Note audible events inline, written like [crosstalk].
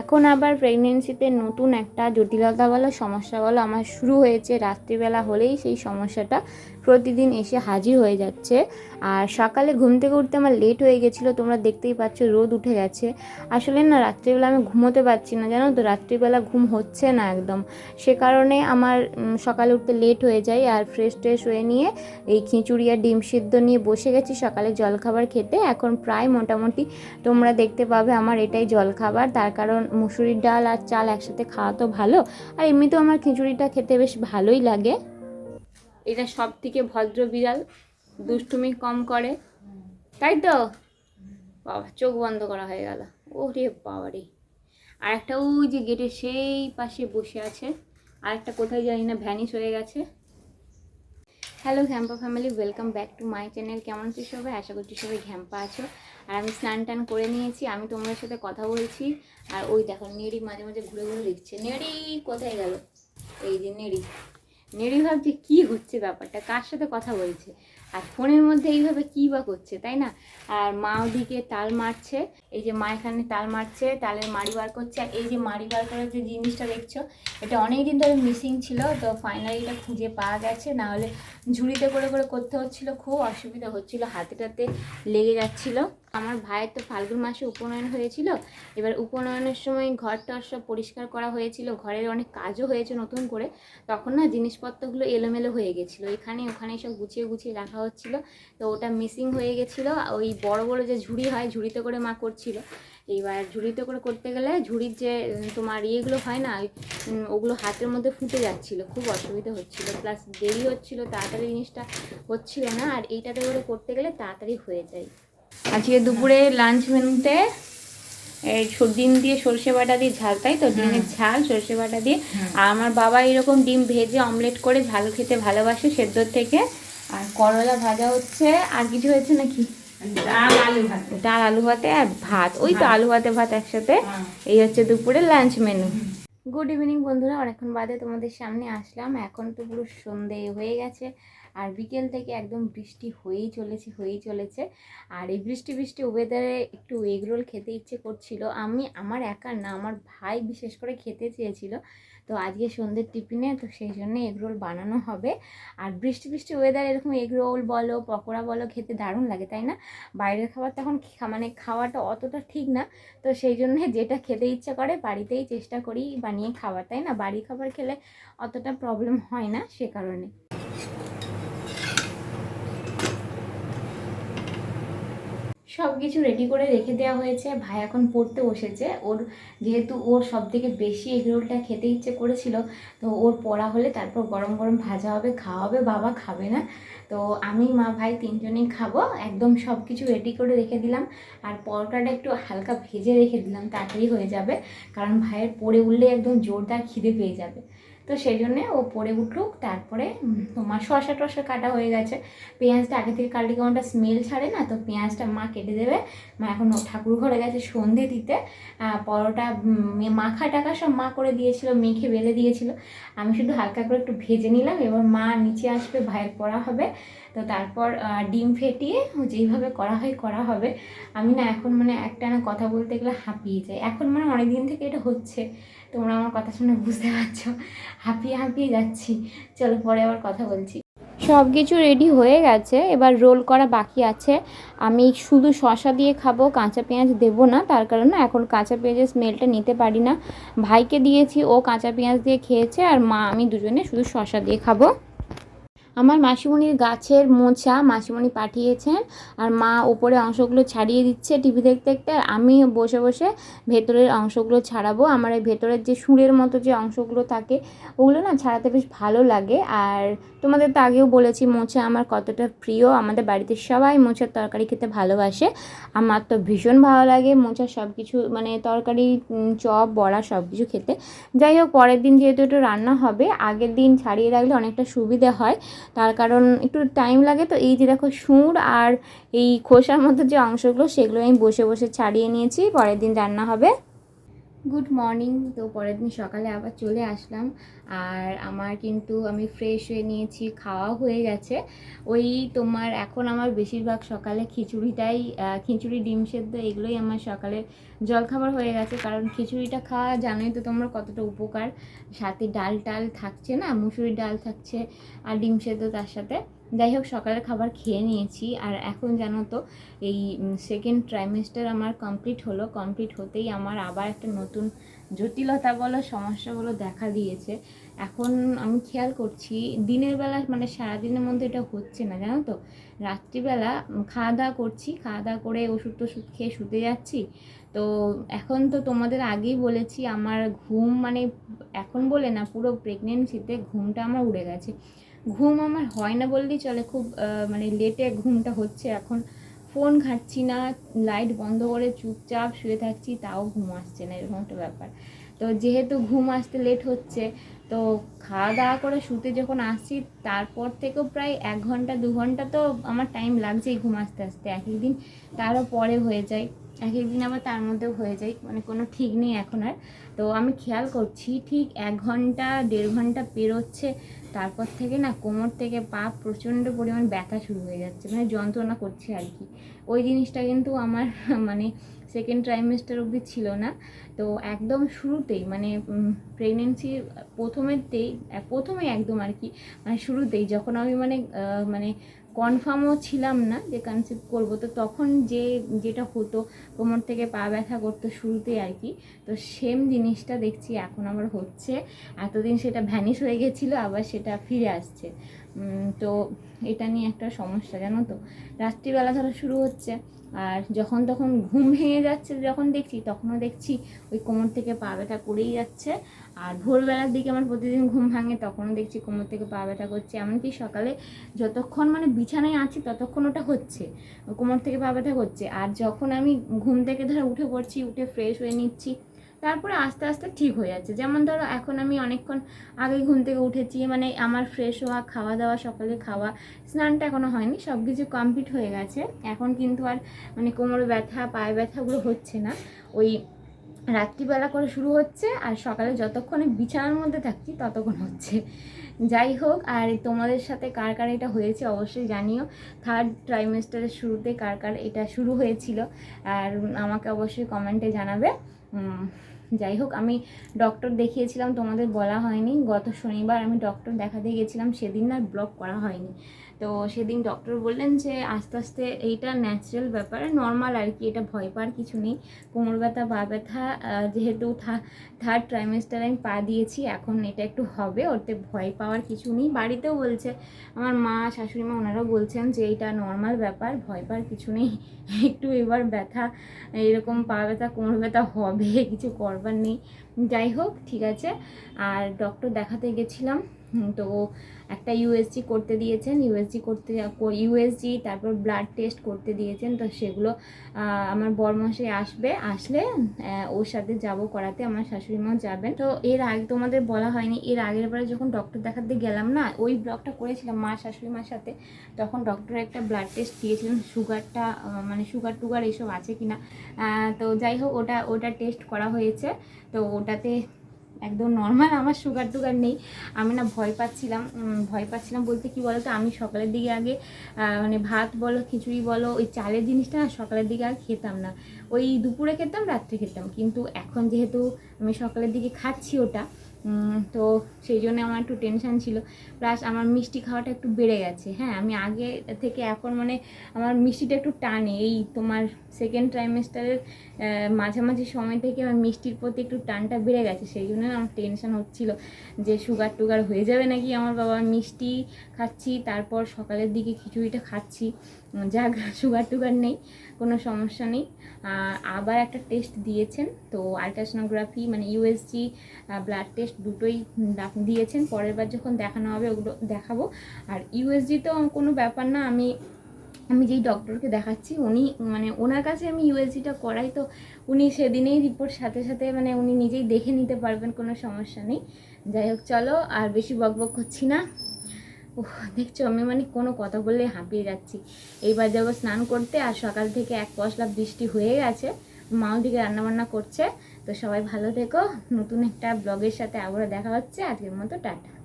এখন আবার প্রেগনেন্সিতে নতুন একটা জটিলতা বলো সমস্যা বলো আমার শুরু হয়েছে। রাত্রিবেলা হলেই সেই সমস্যাটা প্রতিদিন এসে হাজির হয়ে যাচ্ছে। আর সকালে ঘুম থেকে উঠতে আমার লেট হয়ে গেছিল, তোমরা দেখতেই পাচ্ছ রোদ উঠে গেছে। আসলে না, রাত্রিবেলা আমি ঘুমোতে পারছি না, জানো তো, রাত্রিবেলা ঘুম হচ্ছে না একদম। সে কারণে আমার সকালে উঠতে লেট হয়ে যায় আর ফ্রেশ ট্রেশ হয়ে নিয়ে এই খিচুড়ি আর ডিম সিদ্ধ নিয়ে বসে গেছি সকালে জলখাবার খেতে। এখন প্রায় মোটামুটি তোমরা দেখতে পাবে আমার এটাই জলখাবার। তার কারণ মুসুরির ডাল আর চাল একসাথে খাওয়া তো ভালো, আর এমনিতেও আমার খিচুড়িটা খেতে বেশ ভালোই লাগে। এটা সব থেকে ভদ্র বিড়াল, দুষ্টুমি কম করে। তাই তো? বাবা, চোখ বন্ধ করা হয়ে গেল। ওরে বাবা রে আর একটা ওই যে গেটের সেই পাশে বসে আছে। আর একটা কোথায় জানি না, ভ্যানিশ হয়ে গেছে। Hello ঘ্যাম্পা family welcome back to my channel কেমন আছো সবাই? আশা করছি সবাই ঘ্যাম্পা আছো। আর আমি স্নান টান করে নিয়েছি। আমি তোমার সাথে কথা বলছি। আর ওই দেখো, নেড়ি মাঝে মাঝে ঘুরে ঘুরে দেখছে। নেড়ি, কোথায় গেল? এই যে নেড়ি। নেড়ি ভাবছে, কী হচ্ছে ব্যাপারটা? কার সাথে কথা বলছে? আর ফোনের মধ্যে এইভাবে কী বা করছে, তাই না? আর মা ওদিকে তাল মারছে, এই যে মা এখানে তাল মারছে, তালের মাড়ি বার করছে, আর এই যে মাড়ি বার করার যে জিনিসটা দেখছ, এটা অনেক দিন ধরে মিসিং ছিল, তো ফাইনালি এটা খুঁজে পাওয়া গেছে, না হলে ঝুড়িতে করে করে করতে হচ্ছিল, খুব অসুবিধা হচ্ছিল, হাতে টাতে লেগে যাচ্ছিল। আমার ভাইয়ের তো ফাল্গুন মাসে উপনয়ন হয়েছিল। এবার উপনয়নের সময় ঘর টর সব পরিষ্কার করা হয়েছিল, ঘরের অনেক কাজও হয়েছে নতুন করে। তখন না জিনিসপত্রগুলো এলোমেলো হয়ে গেছিল, এখানে ওখানে সব গুছিয়ে গুছিয়ে রাখা হচ্ছিল। তো ওটা মিসিং হয়ে গেছিল, ওই বড় বড় যে ঝুড়ি হয় ঝুড়িতে করে মা করছিল। এইবার ঝুড়িতে করে করতে গেলে ঝুড়ির যে তোমার ইয়েগুলো হয় না ওগুলো হাতের মধ্যে ফুটে যাচ্ছিল, খুব অসুবিধা হচ্ছিল। প্লাস দেরি হচ্ছিল, তাড়াতাড়ি জিনিসটা হচ্ছিল না, আর এইটাতে করে করতে গেলে তাড়াতাড়ি হয়ে যায়। আজকে দুপুরে লাঞ্চ মেনুতে এই ডিম দিয়ে সর্ষে বাটা দিয়ে ঝাল তাই তো? ডিমের ঝাল সর্ষে বাটা দিয়ে। আর আমার বাবা এরকম ডিম ভেজে অমলেট করে ঝাল খেতে ভালোবাসে সেদ্ধর থেকে। আর করলা ভাজা হচ্ছে আর কিছু হয়েছে নাকি? ডাল আলু ভাত। ডাল আলু ভাতে আর ভাত। ওই তো আলু ভাতে ভাত একসাথে। এই হচ্ছে দুপুরে লাঞ্চ মেনু গুড ইভিনিং বন্ধুরা অনেকক্ষণ বাদে তোমাদের সামনে আসলাম। এখন তো পুরো সন্ধে হয়ে গেছে। আর বিকেল থেকে একদম বৃষ্টি হয়েই চলেছে হয়েই চলেছে। আর এই বৃষ্টি বৃষ্টি ওয়েদারে একটু এগরোল খেতে ইচ্ছে করছিল। আমি, আমার একা না, আমার ভাই বিশেষ করে খেতে চেয়েছিল। তো আজকে সন্ধ্যের টিফিনে, তো সেই জন্য এগ রোল বানানো হবে। আর বৃষ্টি বৃষ্টি ওয়েদার এরকম এগ রোল বলো, পকোড়া বলো, খেতে দারুণ লাগে, তাই না? বাইরের খাবার তখন মানে খাওয়াটা অতটা ঠিক না। তো সেই জন্য [laughs] যেটা খেতে ইচ্ছা করে, বাড়িতেই চেষ্টা করি বানিয়ে খাওয়ার, তাই না? বাড়ির খাবার খেলে অতটা প্রবলেম হয় না সে কারণে। সব কিছু রেডি করে রেখে দেওয়া হয়েছে। ভাই এখন পড়তে বসেছে। ওর যেহেতু ওর সব থেকে বেশি এগ রোলটা খেতে ইচ্ছে করেছিল, তো ওর পড়া হলে তারপর গরম গরম ভাজা হবে খাওয়া হবে বাবা খাবে না। তো আমি, মা, ভাই তিনজনেই খাব। একদম সব কিছু রেডি করে রেখে দিলাম। আর পরোটাটা একটু হালকা ভেজে রেখে দিলাম, তাড়াতাড়ি হয়ে যাবে। কারণ ভাইয়ের পড়ে উঠলে একদম জোরদার খিদে পেয়ে যাবে। তো সেই জন্যে ও পরে উঠুক, তারপরে তোমার শশা টশা কাটা হয়ে গেছে। পেঁয়াজটা আগে থেকে কাটলে কেমনটা স্মেল ছাড়ে না? তো পেঁয়াজটা মা কেটে দেবে। মা এখন ঠাকুর ঘরে গেছে সন্ধে দিতে। পরোটা মাখা টাকা সব মা করে দিয়েছিল, মেখে বেলে দিয়েছিল। আমি শুধু হালকা করে একটু ভেজে নিলাম, এবার মা নিচে আসবে, ভাইয়ের পড়া হবে। তো তারপর ডিম ফেটিয়ে যেইভাবে করা হয় করা হবে। আমি না এখন মানে একটা না কথা বলতে গেলে হাঁপিয়ে যাই। এখন মানে অনেক দিন থেকে এটা হচ্ছে। তোমরা আমার কথা শুনে বুঝতে পারছ। হাঁপিয়ে হাঁপিয়ে যাচ্ছি। চলো পরে আবার কথা বলছি। সব কিছু রেডি হয়ে গেছে। এবার রোল করা বাকি আছে। আমি শুধু শশা দিয়ে খাব, কাঁচা পেঁয়াজ দেবো না। তার কারণে এখন কাঁচা পেঁয়াজের স্মেলটা নিতে পারি না। ভাইকে দিয়েছি, ও কাঁচা পেঁয়াজ দিয়ে খেয়েছে, আর মা, আমি দুজনে শুধু শশা দিয়ে খাব। আমার মাসিমণির গাছের মোচা মাসিমণি পাঠিয়েছেন আর মা ওপরে অংশগুলো ছাড়িয়ে দিচ্ছে টিভি দেখতে দেখতে। আর আমি বসে বসে ভেতরের অংশগুলো ছাড়াবো। আমার এই ভেতরের যে সুরের মতো যে অংশগুলো থাকে, ওগুলো না ছাড়াতে বেশ ভালো লাগে। আর তোমাদের তো আগেও বলেছি মোচা আমার কতটা প্রিয়। আমাদের বাড়িতে সবাই মোচার তরকারি খেতে ভালোবাসে। আমার তো ভীষণ ভালো লাগে মোচা সব কিছু মানে তরকারি চপ, বড়া সব কিছু খেতে। যাই হোক, পরের দিন যেহেতু একটু রান্না হবে, আগের দিন ছাড়িয়ে রাখলে অনেকটা সুবিধে হয়। তার কারণ একটু টাইম লাগে তো এই যে দেখো সুর আর এই খোসার মধ্যে যে অংশগুলো সেগুলো আমি বসে বসে ছাড়িয়ে নিয়েছি। পরের দিন রান্না হবে। গুড মর্নিং তো পরের দিন সকালে আবার চলে আসলাম। আর আমার কিন্তু আমি ফ্রেশ হয়ে নিয়েছি খাওয়া হয়ে গেছে। ওই তোমার এখন আমার বেশিরভাগ সকালে খিচুড়িটাই খিচুড়ি, ডিম সেদ্ধ এগুলোই আমার সকালে জলখাবার হয়ে গেছে। কারণ খিচুড়িটা খাওয়া জানোই তো তোমরা কতটা উপকার। সাথে ডাল টাল থাকছে না? মুসুরির ডাল থাকছে আর ডিম সেদ্ধ তার সাথে। যাই হোক, সকালের খাবার খেয়ে নিয়েছি। আর এখন জানো তো, এই সেকেন্ড ট্রাইমেস্টার আমার কমপ্লিট হলো। কমপ্লিট হতেই আমার আবার একটা নতুন জটিলতা বলো, সমস্যা বলো দেখা দিয়েছে। এখন আমি খেয়াল করছি, দিনের বেলা মানে সারাদিনের মধ্যে এটা হচ্ছে না, জানো তো? রাত্রিবেলা খাওয়া দাওয়া করছি, খাওয়া দাওয়া করে ওষুধ টষুধ খেয়ে শুতে যাচ্ছি। তো এখন তো তোমাদের আগেই বলেছি, আমার ঘুম মানে এখন বলে না, পুরো প্রেগনেন্সিতে ঘুমটা আমার উড়ে গেছে। ঘুম আমার হয় না বললেই চলে, খুব মানে লেটে ঘুমটা হচ্ছে। এখন ফোন ঘাটছি না লাইট বন্ধ করে চুপচাপ শুয়ে থাকছি, তাও ঘুম আসছে না, এরকম একটা ব্যাপার। তো যেহেতু ঘুম আসতে লেট হচ্ছে, তো খাওয়া দাওয়া করে শুতে যখন আসছি, তারপর থেকেও প্রায় এক ঘণ্টা, দু ঘণ্টা তো আমার টাইম লাগছেই ঘুম আসতে আসতে। এক এক দিন তারও পরে হয়ে যায়, এক এক দিন আবার তার মধ্যেও হয়ে যায় মানে কোনো ঠিক নেই এখন আর। তো আমি খেয়াল করছি, ঠিক এক ঘণ্টা, দেড় ঘণ্টা পেরোচ্ছে তারপর থেকে না কোমর থেকে পা প্রচণ্ড পরিমাণ ব্যথা শুরু হয়ে যাচ্ছে মানে যন্ত্রণা করছে আর কি। ওই জিনিসটা কিন্তু আমার [laughs] মানে সেকেন্ড ট্রাইমেস্টার অবধি ছিল না। তো একদম শুরুতেই মানে প্রেগনেন্সির প্রথমেতেই, প্রথমেই প্রথমে একদম আর কি মানে শুরুতেই যখন আমি মানে মানে কনফার্মও ছিলাম না যে কনসিভ করব। তো তখন যে, যেটা হতো, কোমর থেকে পা ব্যথা করতো শুরুতে আর কি, তো সেম জিনিসটা দেখছি এখন আমার হচ্ছে। এতদিন সেটা ভ্যানিশ হয়ে গেছিল, আবার সেটা ফিরে আসছে। তো এটা নিয়ে একটা সমস্যা, জানো তো? রাত্রিবেলা ধরো শুরু হচ্ছে। আর যখন তখন ঘুম ভেঙে যাচ্ছে যখন দেখছি, তখনও দেখছি ওই কোমর থেকে পা ব্যথা করেই যাচ্ছে। আর ভোরবেলার দিকে আমার প্রতিদিন ঘুম ভাঙে, তখনও দেখছি কোমর থেকে পা ব্যথা করছে। এমনকি সকালে যতক্ষণ মানে বিছানায় আছি ততক্ষণ ওটা হচ্ছে, কোমর থেকে পা ব্যথা করছে। আর যখন আমি ঘুম থেকে ধরো উঠে পড়ছি, উঠে ফ্রেশ হয়ে নিচ্ছি তারপরে আস্তে আস্তে ঠিক হয়ে যাচ্ছে। যেমন ধরো এখন আমি অনেকক্ষণ আগে ঘুম থেকে উঠেছি মানে আমার ফ্রেশ হওয়া, খাওয়া দাওয়া, সকালে খাওয়া, স্নানটা এখনও হয়নি সব কিছু কমপ্লিট হয়ে গেছে। এখন কিন্তু আর মানে কোমরে ব্যথা, পায়ে ব্যথাগুলো হচ্ছে না। ওই রাত্রিবেলা করে শুরু হচ্ছে, আর সকালে যতক্ষণ বিছানার মধ্যে থাকছি, ততক্ষণ হচ্ছে। যাই হোক, আর তোমাদের সাথে কার কার এটা হয়েছে অবশ্যই জানিও। থার্ড ট্রাইমেস্টারের শুরুতে কার কার এটা শুরু হয়েছিল, আর আমাকে অবশ্যই কমেন্টে জানাবে। যাই হোক আমি ডক্টর দেখিয়েছিলাম, তোমাদের বলা হয়নি। গত শনিবার আমি ডক্টর দেখাতে গেছিলাম, সেদিন আর ব্লক করা হয়নি। তো সেদিন ডক্টর বললেন যে আস্তে আস্তে এইটা ন্যাচারাল ব্যাপার নর্মাল আর কি, এটা ভয় পাওয়ার কিছু নেই। কোমর ব্যথা, পা ব্যথা যেহেতু থার্ড ট্রাইমেস্টার আমি পা দিয়েছি, এখন এটা একটু হবে ওতে ভয় পাওয়ার কিছু নেই। বাড়িতেও বলছে, আমার মা, শাশুড়ি মা, ওনারাও বলছেন যে এটা নর্মাল ব্যাপার, ভয় পাওয়ার কিছু নেই। [laughs] একটু এবার ব্যথা এরকম পা ব্যথা, কোমর ব্যথা হবে, কিছু করবার নেই। যাই হোক, ঠিক আছে। আর ডক্টর দেখাতে গেছিলাম। তো একটা ইউএসজি করতে দিয়েছেন ইউএসজি করতে ইউএসজি তারপর ব্লাড টেস্ট করতে দিয়েছেন, তো সেগুলো আমার বরমশাই আসবে, আসলে ওর সাথে যাব করাতে, আমার শাশুড়ি মাও যাবেন। তো এর আগে তোমাদের বলা হয়নি, এর আগের বারে যখন ডক্টর দেখাতে গেলাম না, ওই ব্লগটা করেছিলাম মা শাশুড়ি মার সাথে, তখন ডক্টর একটা ব্লাড টেস্ট দিয়েছিলেন সুগারটা মানে সুগার টুগার এইসব আছে কিনা তো যাই হোক, ওটা ওটা টেস্ট করা হয়েছে, তো ওটাতে একদম নর্মাল আমার সুগার টুগার নেই। আমি না ভয় পাচ্ছিলাম ভয় পাচ্ছিলাম বলতে কি বলতো, আমি সকালের দিকে আগে মানে ভাত বলো, খিচুড়ি বলো, ওই চালের জিনিসটা না সকালের দিকে আর খেতাম না। ওই দুপুরে খেতাম, রাত্রে খেতাম। কিন্তু এখন যেহেতু আমি সকালের দিকে খাচ্ছি ওটা তো সেই জন্য আমার একটু টেনশন ছিল। প্লাস আমার মিষ্টি খাওয়াটা একটু বেড়ে গেছে। হ্যাঁ আমি আগে থেকে এখন মানে আমার মিষ্টিটা একটু টানে। এই তোমার সেকেন্ড ট্রাইমেস্টারের মাঝামাঝি সময় থেকে আমার মিষ্টির প্রতি একটু টানটা বেড়ে গেছে। সেই জন্য আমার টেনশন হচ্ছিল যে সুগার টুগার হয়ে যাবে নাকি? আমার বাবা মিষ্টি খাচ্ছি, তারপর সকালের দিকে খিচুড়িটা খাচ্ছি। যাক সুগার টুগার নেই, কোনো সমস্যা নেই। আবার একটা টেস্ট দিয়েছেন, তো আলট্রাসোনোগ্রাফি মানে ইউএসজি ব্লাড টেস্ট দুটোই দিয়েছেন। পরের বার যখন দেখানো হবে ওগুলো দেখাবো। আর ইউএসজি তো কোনো ব্যাপার না, আমি আমি যেই ডক্টরকে দেখাচ্ছি, উনি মানে ওনার কাছে আমি ইউএসজিটা করাই, তো উনি সেদিনেই রিপোর্ট সাথে সাথে মানে উনি নিজেই দেখে নিতে পারবেন, কোনো সমস্যা নেই। যাই হোক, চলো, আর বেশি বকবক করছি না। ওহ দেখছ আমি মানে কোনো কথা বললে হাঁপিয়ে যাচ্ছি। এইবার যাব স্নান করতে আর সকাল থেকে এক পশলা বৃষ্টি হয়ে গেছে। মা ওদিকে রান্নাবান্না করছে। তো সবাই ভালো থেকো। নতুন একটা ব্লগের সাথে আবারও দেখা হচ্ছে। আজকের মতো টাটা।